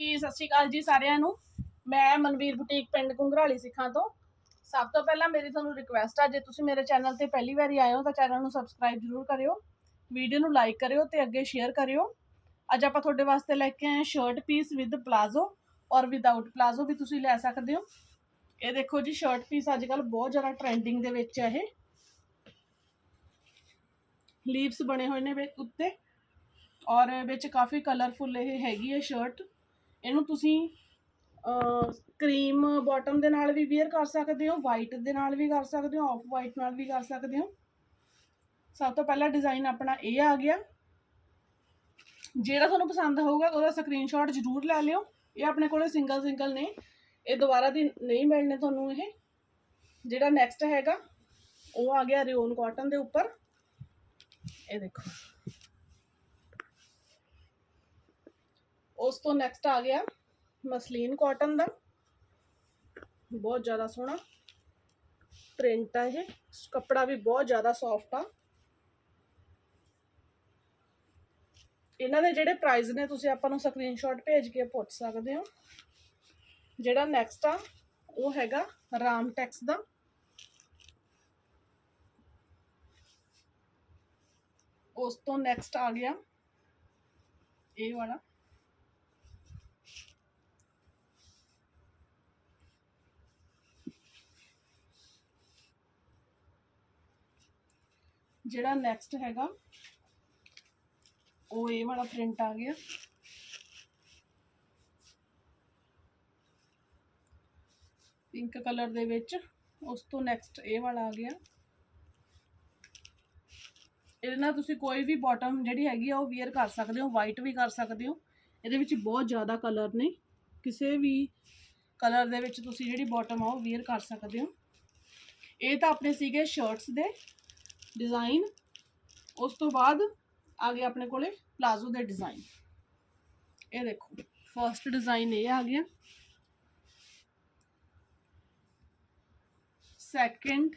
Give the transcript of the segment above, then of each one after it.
ਜੀ ਸਤਿ ਸ਼੍ਰੀ ਅਕਾਲ ਜੀ ਸਾਰਿਆਂ ਨੂੰ। ਮੈਂ ਮਨਵੀਰ ਬੁਟੀਕ ਪਿੰਡ ਕੁੰਗਰਾਲੀ ਸਿੱਖਾਂ ਤੋਂ। ਸਭ ਤੋਂ ਪਹਿਲਾਂ ਮੇਰੀ ਤੁਹਾਨੂੰ ਰਿਕੁਐਸਟ ਆ, ਜੇ ਤੁਸੀਂ ਮੇਰੇ ਚੈਨਲ ਤੇ ਪਹਿਲੀ ਵਾਰੀ ਆਏ ਹੋ ਤਾਂ ਚੈਨਲ ਨੂੰ ਸਬਸਕ੍ਰਾਈਬ ਜ਼ਰੂਰ ਕਰਿਓ ਵੀਡੀਓ ਨੂੰ ਲਾਈਕ ਕਰਿਓ ਤੇ ਅੱਗੇ ਸ਼ੇਅਰ ਕਰਿਓ। ਅੱਜ ਆਪਾਂ ਤੁਹਾਡੇ ਵਾਸਤੇ ਲੈ ਕੇ ਆਏ ਸ਼ਰਟ ਪੀਸ ਵਿਦ ਪਲਾਜ਼ੋ ਔਰ ਵਿਦਆਊਟ ਪਲਾਜ਼ੋ ਵੀ ਤੁਸੀਂ ਲੈ ਸਕਦੇ ਹੋ। ਇਹ ਦੇਖੋ ਜੀ ਸ਼ਰਟ ਪੀਸ ਅੱਜ ਕੱਲ ਬਹੁਤ ਜ਼ਿਆਦਾ ਟ੍ਰੈਂਡਿੰਗ ਦੇ ਵਿੱਚ ਹੈ ਇਹ। ਲੀਵਸ ਬਣੇ ਹੋਏ ਨੇ ਉੱਤੇ ਔਰ ਵਿੱਚ ਕਾਫੀ ਕਲਰਫੁਲ ਇਹ ਹੈਗੀ ਹੈ ਸ਼ਰਟ ਇਹਨੂੰ ਤੁਸੀਂ ਕਰੀਮ ਬਾਟਮ ਦੇ ਨਾਲ ਵੀ ਵੇਅਰ ਕਰ ਸਕਦੇ ਹੋ ਵਾਈਟ ਦੇ ਨਾਲ ਵੀ ਕਰ ਸਕਦੇ ਹੋ ਆਫ ਵਾਈਟ ਨਾਲ ਵੀ ਕਰ ਸਕਦੇ ਹੋ। ਸਭ ਤੋਂ ਪਹਿਲਾ ਡਿਜ਼ਾਈਨ ਆਪਣਾ ਇਹ ਆ ਗਿਆ। ਜਿਹੜਾ ਤੁਹਾਨੂੰ ਪਸੰਦ ਹੋਊਗਾ, ਉਹਦਾ ਸਕਰੀਨਸ਼ਾਟ ਜ਼ਰੂਰ ਲੈ ਲਿਓ। ਇਹ ਆਪਣੇ ਕੋਲੇ ਸਿੰਗਲ ਸਿੰਗਲ ਨੇ। ਇਹ ਦੁਬਾਰਾ ਦੀ ਨਹੀਂ ਮਿਲਣੇ ਤੁਹਾਨੂੰ ਇਹ। ਜਿਹੜਾ ਨੈਕਸਟ ਹੈਗਾ, ਉਹ ਆ ਗਿਆ ਰਿਓਨ ਕਾਟਨ ਦੇ ਉੱਪਰ। ਇਹ ਦੇਖੋ। ਉਸ ਤੋਂ ਨੈਕਸਟ ਆ ਗਿਆ ਮਸਲੀਨ ਕਾਟਨ ਦਾ। ਬਹੁਤ ਜ਼ਿਆਦਾ ਸੋਹਣਾ। ਪ੍ਰਿੰਟ ਆ ਇਹ। ਕੱਪੜਾ ਵੀ ਬਹੁਤ ਜ਼ਿਆਦਾ ਸੌਫਟ ਆ। ਇਹਨਾਂ ਦੇ ਜਿਹੜੇ ਪ੍ਰਾਈਸ ਨੇ, ਤੁਸੀਂ ਆਪਾਂ ਨੂੰ ਸਕਰੀਨਸ਼ਾਟ ਭੇਜ ਕੇ ਪੁੱਛ ਸਕਦੇ ਹੋ। ਜਿਹੜਾ ਨੈਕਸਟ ਆ, ਉਹ ਹੈਗਾ ਰਾਮ ਟੈਕਸ ਦਾ। ਉਸ ਤੋਂ ਨੈਕਸਟ ਆ ਗਿਆ। ਇਹ ਵਾਲਾ। ਜਿਹੜਾ ਨੈਕਸਟ ਹੈਗਾ, ਉਹ ਇਹ ਵਾਲਾ ਪ੍ਰਿੰਟ ਆ ਗਿਆ। ਪਿੰਕ ਕਲਰ ਦੇ ਵਿੱਚ, ਉਸ ਤੋਂ ਨੈਕਸਟ ਇਹ ਵਾਲਾ ਆ ਗਿਆ। ਇਹਦੇ ਨਾਲ ਤੁਸੀਂ ਕੋਈ ਵੀ ਬਾਟਮ ਜਿਹੜੀ ਹੈਗੀ ਆ, ਉਹ ਵੇਅਰ ਕਰ ਸਕਦੇ ਹੋ ਵਾਈਟ ਵੀ ਕਰ ਸਕਦੇ ਹੋ। ਇਹਦੇ ਵਿੱਚ ਬਹੁਤ ਜ਼ਿਆਦਾ ਕਲਰ ਨੇ। ਕਿਸੇ ਵੀ ਕਲਰ ਦੇ ਵਿੱਚ ਤੁਸੀਂ ਜਿਹੜੀ ਬਾਟਮ ਆ, ਉਹ ਵੇਅਰ ਕਰ ਸਕਦੇ ਹੋ। ਇਹ ਤਾਂ ਆਪਣੇ ਸੀਗੇ ਸ਼ਰਟਸ ਦੇ। ਡਿਜ਼ਾਈਨ ਉਸ ਤੋਂ ਬਾਅਦ ਆ ਗਿਆ ਆਪਣੇ ਕੋਲੇ ਪਲਾਜ਼ੋ ਦੇ ਡਿਜ਼ਾਈਨ ਇਹ ਦੇਖੋ ਫਰਸਟ ਡਿਜ਼ਾਈਨ ਇਹ ਆ ਗਿਆ। ਸੈਕੰਡ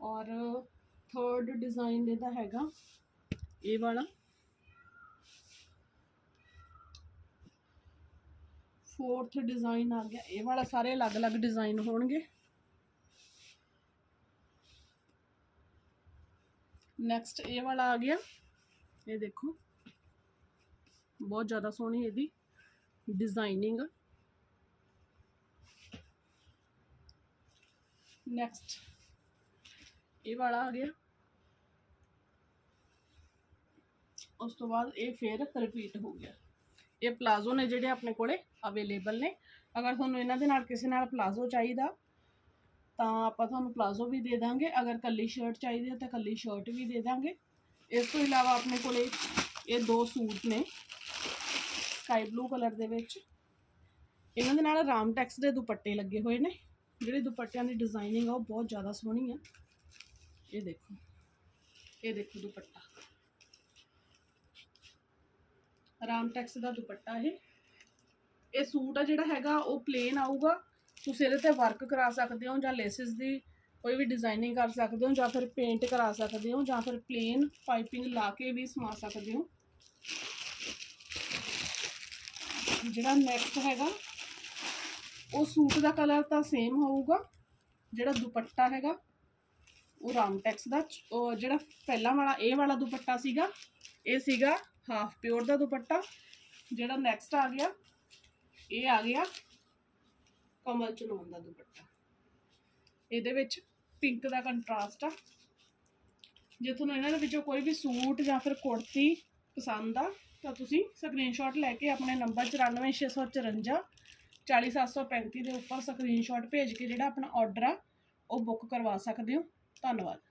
ਔਰ ਥਰਡ ਡਿਜ਼ਾਈਨ ਇਹਦਾ ਹੈਗਾ, ਇਹ ਵਾਲਾ। ਫੋਰਥ ਡਿਜ਼ਾਈਨ ਆ ਗਿਆ, ਇਹ ਵਾਲਾ ਸਾਰੇ ਅਲੱਗ-ਅਲੱਗ ਡਿਜ਼ਾਈਨ ਹੋਣਗੇ। ਨੈਕਸਟ ਇਹ ਵਾਲਾ ਆ ਗਿਆ। ਇਹ ਦੇਖੋ। ਬਹੁਤ ਜ਼ਿਆਦਾ ਸੋਹਣੀ ਇਹਦੀ ਡਿਜ਼ਾਈਨਿੰਗ ਨੈਕਸਟ ਇਹ ਵਾਲਾ ਆ ਗਿਆ। ਉਸ ਤੋਂ ਬਾਅਦ ਇਹ ਫੇਰ ਰਿਪੀਟ ਹੋ ਗਿਆ। ਇਹ ਪਲਾਜ਼ੋ ਨੇ ਜਿਹੜੇ ਆਪਣੇ ਕੋਲੇ ਅਵੇਲੇਬਲ ਨੇ। ਅਗਰ ਤੁਹਾਨੂੰ ਇਹਨਾਂ ਦੇ ਨਾਲ ਕਿਸੇ ਨਾਲ ਪਲਾਜ਼ੋ ਚਾਹੀਦਾ ਤਾਂ ਆਪਾਂ ਤੁਹਾਨੂੰ ਪਲਾਜ਼ੋ ਵੀ ਦੇ ਦਾਂਗੇ। ਅਗਰ ਕੱਲੀ ਸ਼ਰਟ ਚਾਹੀਦੀ ਹੈ ਤਾਂ ਕੱਲੀ ਸ਼ਰਟ ਵੀ ਦੇ ਦਾਂਗੇ। ਇਸ ਤੋਂ ਇਲਾਵਾ ਆਪਣੇ ਕੋਲੇ ਇਹ ਦੋ ਸੂਟ ਨੇ ਸਕਾਈ ਬਲੂ ਕਲਰ ਦੇ ਵਿੱਚ। ਇਹਨਾਂ ਦੇ ਨਾਲ ਰਾਮ ਟੈਕਸ ਦੇ ਦੁਪੱਟੇ ਲੱਗੇ ਹੋਏ ਨੇ। ਜਿਹੜੇ ਦੁਪੱਟਿਆਂ ਦੀ ਡਿਜ਼ਾਈਨਿੰਗ ਆ, ਉਹ ਬਹੁਤ ਜ਼ਿਆਦਾ ਸੋਹਣੀ ਆ। ਇਹ ਦੇਖੋ ਇਹ ਦੇਖੋ ਦੁਪੱਟਾ। ਰਾਮ ਟੈਕਸ ਦਾ ਦੁਪੱਟਾ ਇਹ। ਇਹ ਸੂਟ ਆ ਜਿਹੜਾ ਹੈਗਾ, ਉਹ ਪਲੇਨ ਆਊਗਾ। ਤੁਸੀਂ ਇਹਦੇ ਤੇ ਵਰਕ ਕਰਾ ਸਕਦੇ ਹੋ ਜਾਂ ਲੇਸਿਸ ਦੀ ਕੋਈ ਵੀ ਡਿਜ਼ਾਈਨਿੰਗ ਕਰ ਸਕਦੇ ਹੋ ਜਾਂ ਫਿਰ ਪੇਂਟ ਕਰਾ ਸਕਦੇ ਹੋ ਜਾਂ ਫਿਰ ਪਲੇਨ ਪਾਈਪਿੰਗ ਲਾ ਕੇ ਵੀ ਸਮਾ ਸਕਦੇ ਹੋ। ਜਿਹੜਾ ਨੈਕਸਟ ਹੈਗਾ, ਉਹ ਸੂਟ ਦਾ ਕਲਰ ਤਾਂ ਸੇਮ ਹੋਊਗਾ, ਜਿਹੜਾ ਦੁਪੱਟਾ ਹੈਗਾ, ਉਹ ਰਾਮ ਟੈਕਸ ਦਾ, ਉਹ ਜਿਹੜਾ ਪਹਿਲਾਂ ਵਾਲਾ, ਇਹ ਵਾਲਾ ਦੁਪੱਟਾ ਸੀਗਾ, ਇਹ ਸੀਗਾ ਹਾਫ ਪਿਓਰ ਦਾ ਦੁਪੱਟਾ, ਜਿਹੜਾ ਨੈਕਸਟ ਆ ਗਿਆ, ਇਹ ਆ ਗਿਆ। ਕਮਲ ਚਲੋਨ ਦਾ ਦੁਪੱਟਾ। ਇਹਦੇ ਵਿੱਚ ਪਿੰਕ ਦਾ ਕੰਟਰਾਸਟ ਆ। ਜੇ ਤੁਹਾਨੂੰ ਇਹਨਾਂ ਦੇ ਵਿੱਚੋਂ ਕੋਈ ਵੀ ਸੂਟ ਜਾਂ ਫਿਰ ਕੁੜਤੀ ਪਸੰਦ ਆ, ਤਾਂ ਤੁਸੀਂ ਸਕਰੀਨਸ਼ਾਟ ਲੈ ਕੇ ਆਪਣੇ ਨੰਬਰ 94654 40735 ਦੇ ਉੱਪਰ ਸਕਰੀਨਸ਼ਾਟ ਭੇਜ ਕੇ ਜਿਹੜਾ ਆਪਣਾ ਆਰਡਰ ਆ, ਉਹ ਬੁੱਕ ਕਰਵਾ ਸਕਦੇ ਹੋ। ਧੰਨਵਾਦ।